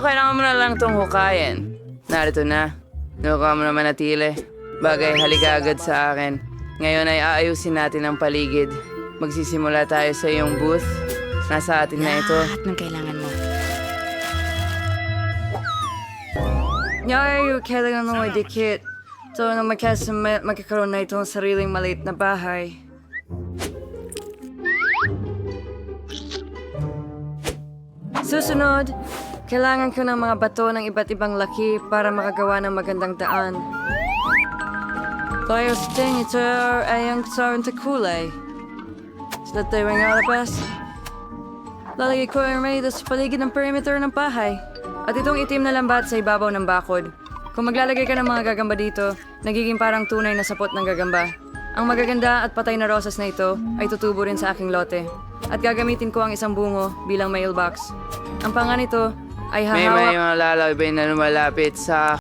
Pero kailangan mo na lang itong hukayin. Narito na. Nuka mo na manatili. Bagay, halika agad sa akin. Ngayon ay aayusin natin ang paligid. Magsisimula tayo sa iyong booth. Nasa atin na ito. Lahat ng kailangan mo. Ngayon, kailangan mo idikit. So, na magkasamet, magkakaroon na itong sariling maliit na bahay. Susunod, kailangan ko ng mga bato ng iba't ibang laki para makagawa ng magandang daan. Tayo sa ting, ito ay ang kasaran sa kulay. Sa tayo ang alabas. Lalagay ko ang may sa paligid ng perimeter ng bahay. At itong itim na lambat sa ibabaw ng bakod. Kung maglalagay ka ng mga gagamba dito, nagiging parang tunay na sapot ng gagamba. Ang magaganda at patay na rosas na ito ay tutubo rin sa aking lote. At gagamitin ko ang isang bungo bilang mailbox. Ang panga nito ay May hahawak may mga lalabay na lumalapit sa